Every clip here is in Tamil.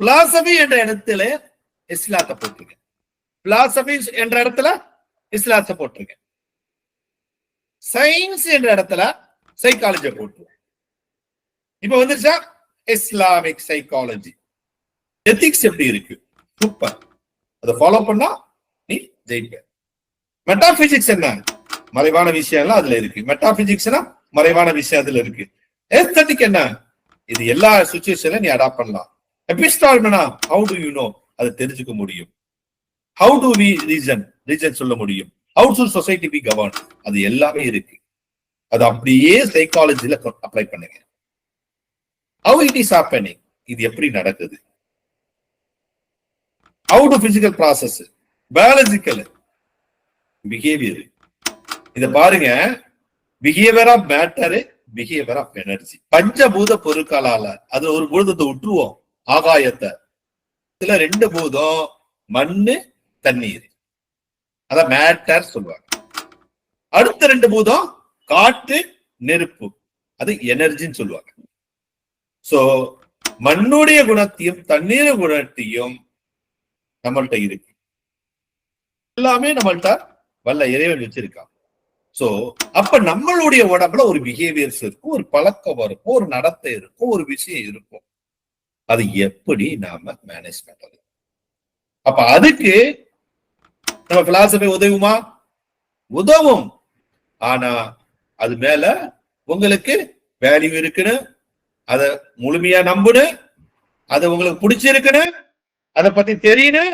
பிலாசபி என்ற இடத்துல இஸ்லாத்தை போட்டிருக்க பிலாசபி என்ற இடத்துல இஸ்லாத்தை போட்டிருக்க சயின்ஸ் என்ற இடத்துல சைக்காலஜி போட்டுருங்க இப்ப வந்துருச்சா? இஸ்லாமிக் சைக்காலஜி எத்திக்ஸ் எப்படி இருக்கு? சூப்பர் அதை ஃபாலோ பண்ணா நீ ஜெயிப்ப. மெட்டாபிசிக்ஸ் என்ன? மறைவான விஷயம் எல்லாம் அதுல இருக்கு. மெட்டாபிசிக்ஸ்னா மறைவான விஷயம் அதுல இருக்கு. ஏஸ்தட்டிக் என்ன? இது எல்லா சுச்சுவேஷன்ல நீ அடாப்ட் பண்ணலாம். எபிஸ்டால்மனா ஹவு டு யூ நோ அதை தெரிஞ்சுக்க முடியும். How do we reason reason சொல்ல முடியும். How do society be govern அது எல்லாமே இருக்கு. அது அப்படியே சைக்காலஜில அப்ளை பண்ணுங்க. ஹவு இட் இஸ் ஹாப்பனிங் இது எப்படி நடக்குது? How do physical process biological behaviour இத பாருங்க. Behaviour of matter behaviour of energy பஞ்சபூத பொருட்களால அது ஒரு பூதத்தை விட்டுருவோம். ஆகாயத்தை. இதுல ரெண்டு பூதம் மண்ணு தண்ணீர். அத மேட்டர் சொல்லுவாங்க. அடுத்த ரெண்டு பூதம் காற்று நெருப்பு. அது எனர்ஜின்னு சொல்லுவாங்க. சோ மண்ணுடைய குணத்தையும் தண்ணீர் குணத்தையும் நம்மள்ட்ட இருக்கு. எல்லாமே நம்மள்ட்ட வல்ல இறைவன் வச்சிருக்கான். சோ அப்ப நம்மளுடைய உடம்புல ஒரு பிஹேவியர்ஸ் இருக்கும் ஒரு பழக்கம் இருக்கும் ஒரு நடத்தை இருக்கும் ஒரு விஷயம் இருக்கும். அது எப்படி நாம மேனேஜ் பண்றது? அப்ப அதுக்கு நம்ம பிலாசபி உதவுமா? உதவும். ஆனா அது மேல உங்களுக்கு வேல்யூ இருக்குன்னு அத முழுமையா நம்புனு அது உங்களுக்கு பிடிச்சிருக்குன்னு அதை பத்தி தெரியணும்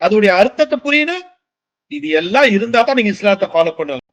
அதோடைய அர்த்தத்தை புரியணும் இது எல்லாம் இருந்தா தான் நீங்க இஸ்லாத்தை ஃபாலோ பண்ணுவோம்